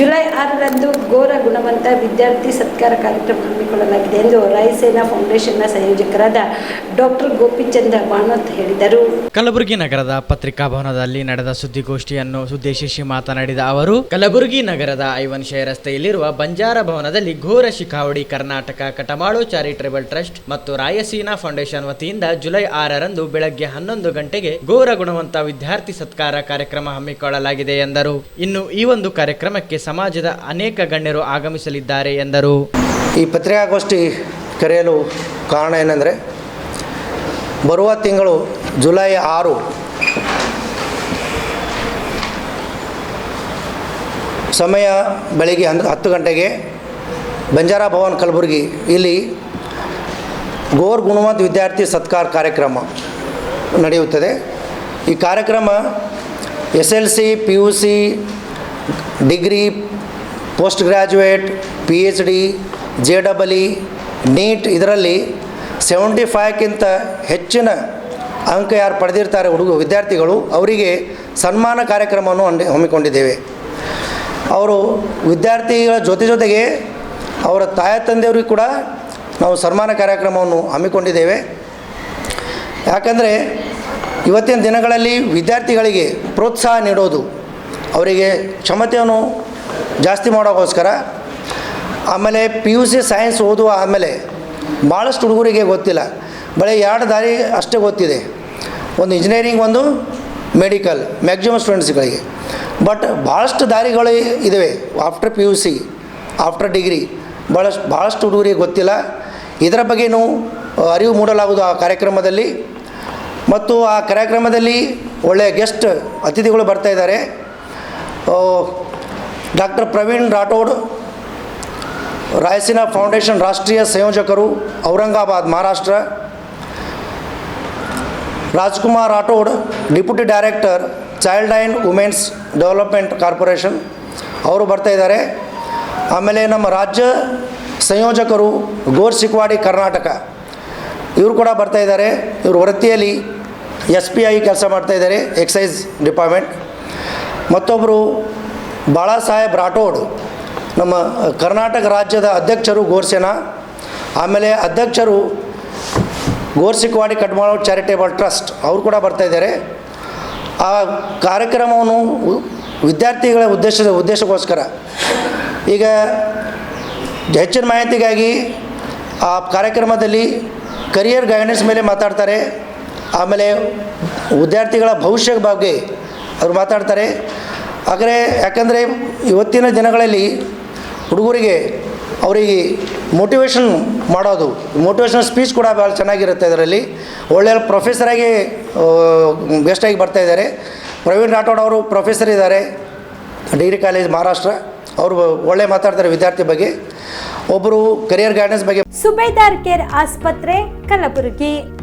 July ಆರರಂದು ಘೋರ ಗುಣವಂತ ವಿದ್ಯಾರ್ಥಿ ಸತ್ಕಾರ ಕಾರ್ಯಕ್ರಮ ಹಮ್ಮಿಕೊಳ್ಳಲಾಗಿದೆ ಎಂದು ರಾಯಸೇನಾ ಫೌಂಡೇಶನ್ನ ಸಂಯೋಜಕರಾದ ಡಾಕ್ಟರ್ ಗೋಪಿಚಂದ್ರ ಬಾಣೋತ್ ಹೇಳಿದರು. ಕಲಬುರಗಿ ನಗರದ ಪತ್ರಿಕಾ ಭವನದಲ್ಲಿ ನಡೆದ ಸುದ್ದಿಗೋಷ್ಠಿಯನ್ನು ಉದ್ದೇಶಿಸಿ ಮಾತನಾಡಿದ ಅವರು, ಕಲಬುರಗಿ ನಗರದ ಐವನ್ ಶೇ ರಸ್ತೆಯಲ್ಲಿರುವ ಬಂಜಾರ ಭವನದಲ್ಲಿ ಘೋರ ಶಿಖಾವಡಿ ಕರ್ನಾಟಕ ಕಟಮಾಳು ಚಾರಿಟೇಬಲ್ ಟ್ರಸ್ಟ್ ಮತ್ತು ರಾಯಸೀನಾ ಫೌಂಡೇಶನ್ ವತಿಯಿಂದ ಜುಲೈ ಆರರಂದು ಬೆಳಗ್ಗೆ ಹನ್ನೊಂದು ಗಂಟೆಗೆ ಘೋರ ಗುಣವಂತ ವಿದ್ಯಾರ್ಥಿ ಸತ್ಕಾರ ಕಾರ್ಯಕ್ರಮ ಹಮ್ಮಿಕೊಳ್ಳಲಾಗಿದೆ ಎಂದರು. ಇನ್ನು ಈ ಒಂದು ಕಾರ್ಯಕ್ರಮಕ್ಕೆ ಸಮಾಜದ ಅನೇಕ ಗಣ್ಯರು ಆಗಮಿಸಲಿದ್ದಾರೆ ಎಂದರು. ಈ ಪತ್ರಿಕಾಗೋಷ್ಠಿ ಕರೆಯಲು ಕಾರಣ ಏನೆಂದರೆ, ಬರುವ ತಿಂಗಳು ಜುಲೈ ಆರು ಸಮಯ ಬೆಳಿಗ್ಗೆ ಹನ್ ಹತ್ತು ಗಂಟೆಗೆ ಬಂಜಾರ ಭವನ್ ಕಲಬುರಗಿ ಇಲ್ಲಿ ಗೋರ್ ಗುಣವಂತ ವಿದ್ಯಾರ್ಥಿ ಸತ್ಕಾರ ಕಾರ್ಯಕ್ರಮ ನಡೆಯುತ್ತದೆ. ಈ ಕಾರ್ಯಕ್ರಮ S L C, P U C degree post graduate P H D J double E NEET ಇದರಲ್ಲಿ ಸೆವೆಂಟಿ ಫೈವ್ಕ್ಕಿಂತ ಹೆಚ್ಚಿನ ಅಂಕ ಯಾರು ಪಡೆದಿರ್ತಾರೆ ಹುಡುಗ ವಿದ್ಯಾರ್ಥಿಗಳು, ಅವರಿಗೆ ಸನ್ಮಾನ ಕಾರ್ಯಕ್ರಮವನ್ನು ಹಮ್ಮಿ- ಹಮ್ಮಿಕೊಂಡಿದ್ದೇವೆ. ಅವರು ವಿದ್ಯಾರ್ಥಿಗಳ ಜೊತೆ ಜೊತೆಗೆ ಅವರ ತಾಯ ತಂದೆಯವರಿಗೂ ಕೂಡ ನಾವು ಸನ್ಮಾನ ಕಾರ್ಯಕ್ರಮವನ್ನು ಹಮ್ಮಿಕೊಂಡಿದ್ದೇವೆ. ಯಾಕಂದರೆ ಇವತ್ತಿನ ದಿನಗಳಲ್ಲಿ ವಿದ್ಯಾರ್ಥಿಗಳಿಗೆ ಪ್ರೋತ್ಸಾಹ ನೀಡೋದು ಅವರಿಗೆ ಕ್ಷಮತೆಯನ್ನು ಜಾಸ್ತಿ ಮಾಡೋಕ್ಕೋಸ್ಕರ ಆಮೇಲೆ ಪಿ ಯು ಸಿ ಸೈನ್ಸ್ ಓದುವ ಆಮೇಲೆ ಭಾಳಷ್ಟು ಹುಡುಗರಿಗೆ ಗೊತ್ತಿಲ್ಲ. ಬರೀ ಎರಡು ದಾರಿ ಅಷ್ಟೇ ಗೊತ್ತಿದೆ. ಒಂದು ಇಂಜಿನಿಯರಿಂಗ್ ಒಂದು ಮೆಡಿಕಲ್ ಮ್ಯಾಕ್ಸಿಮಮ್ ಸ್ಟೂಡೆಂಟ್ಸ್ಗಳಿಗೆ ಬಟ್ ಭಾಳಷ್ಟು ದಾರಿಗಳು ಇದ್ದಾವೆ after P U C after degree ಭಾಳಷ್ಟು ಭಾಳಷ್ಟು ಹುಡುಗರಿಗೆ ಗೊತ್ತಿಲ್ಲ. ಇದರ ಬಗ್ಗೆನೂ ಅ, ಅರಿವು ಮೂಡಲಾಗುವುದು ಆ ಕಾರ್ಯಕ್ರಮದಲ್ಲಿ. ಮತ್ತು ಆ ಕಾರ್ಯಕ್ರಮದಲ್ಲಿ ಒಳ್ಳೆಯ ಗೆಸ್ಟ್ ಅತಿಥಿಗಳು ಬರ್ತಾ ಇದ್ದಾರೆ. ಡಾಕ್ಟರ್ ಪ್ರವೀಣ್ ರಾಠೋಡ್, ರಾಯಸೀನಾ ಫೌಂಡೇಶನ್ ರಾಷ್ಟ್ರೀಯ ಸಂಯೋಜಕರು, Aurangabad, Maharashtra. Rajkumar Rathod, deputy director, child and women's development corporation. ಅವರು ಬರ್ತಾ ಇದ್ದಾರೆ. ಆಮೇಲೆ ನಮ್ಮ ರಾಜ್ಯ ಸಂಯೋಜಕರು ಗೋರ್ ಸಿಕ್ವಾಡಿ ಕರ್ನಾಟಕ. ಇವರು ಕೂಡ ಬರ್ತಾ ಇದ್ದಾರೆ. ಇವರು ವೃತ್ತಿಯಲ್ಲಿ ಎಸ್ ಪಿ ಐ ಕೆಲಸ ಮಾಡ್ತಾ ಇದ್ದಾರೆ, ಎಕ್ಸೈಸ್ ಡಿಪಾರ್ಟ್ಮೆಂಟ್. ಮತ್ತೊಬ್ಬರು ಬಾಳಾ ಸಾಹೇಬ್ ರಾಠೋಡ್, ನಮ್ಮ ಕರ್ನಾಟಕ ರಾಜ್ಯದ ಅಧ್ಯಕ್ಷರು ಗೋರ್ಸೇನಾ. ಆಮೇಲೆ ಅಧ್ಯಕ್ಷರು ಗೋರ್ಸಿಕ್ವಾಡಿ ಕಟ್ಮಾಳ್ ಚಾರಿಟೇಬಲ್ ಟ್ರಸ್ಟ್ ಅವರು ಕೂಡ ಬರ್ತಾ ಇದ್ದಾರೆ. ಆ ಕಾರ್ಯಕ್ರಮವನ್ನು ವಿದ್ಯಾರ್ಥಿಗಳ ಉದ್ದೇಶದ, ಉದ್ದೇಶಕ್ಕೋಸ್ಕರ. ಈಗ ಹೆಚ್ಚಿನ ಮಾಹಿತಿಗಾಗಿ ಆ ಕಾರ್ಯಕ್ರಮದಲ್ಲಿ ಕರಿಯರ್ ಗೈಡೆನ್ಸ್ ಮೇಲೆ ಮಾತಾಡ್ತಾರೆ. ಆಮೇಲೆ ವಿದ್ಯಾರ್ಥಿಗಳ ಭವಿಷ್ಯದ ಬಗ್ಗೆ ಅವರು ಮಾತಾಡ್ತಾರೆ. ಆದರೆ ಯಾಕಂದರೆ ಇವತ್ತಿನ ದಿನಗಳಲ್ಲಿ ಹುಡುಗರಿಗೆ ಅವರಿಗೆ ಮೋಟಿವೇಶನ್ ಮಾಡೋದು ಮೋಟಿವೇಶನ್ ಸ್ಪೀಚ್ ಕೂಡ ಭಾಳ ಚೆನ್ನಾಗಿರುತ್ತೆ ಅದರಲ್ಲಿ ಒಳ್ಳೆಯ ಪ್ರೊಫೆಸರಾಗಿ ಗೆಸ್ಟಾಗಿ ಬರ್ತಾ ಇದ್ದಾರೆ. ಪ್ರವೀಣ್ ರಾಠೋಡ್ ಅವರು ಪ್ರೊಫೆಸರ್ ಇದ್ದಾರೆ ಡಿಗ್ರಿ ಕಾಲೇಜ್ ಮಹಾರಾಷ್ಟ್ರ. ಅವರು ಒಳ್ಳೆ ಮಾತಾಡ್ತಾರೆ ವಿದ್ಯಾರ್ಥಿ ಬಗ್ಗೆ. ಒಬ್ಬರು ಕರಿಯರ್ ಗೈಡೆನ್ಸ್ ಬಗ್ಗೆ ಸುಬೇದಾರ್ ಕೇರ್ ಆಸ್ಪತ್ರೆ, ಕಲಬುರಗಿ.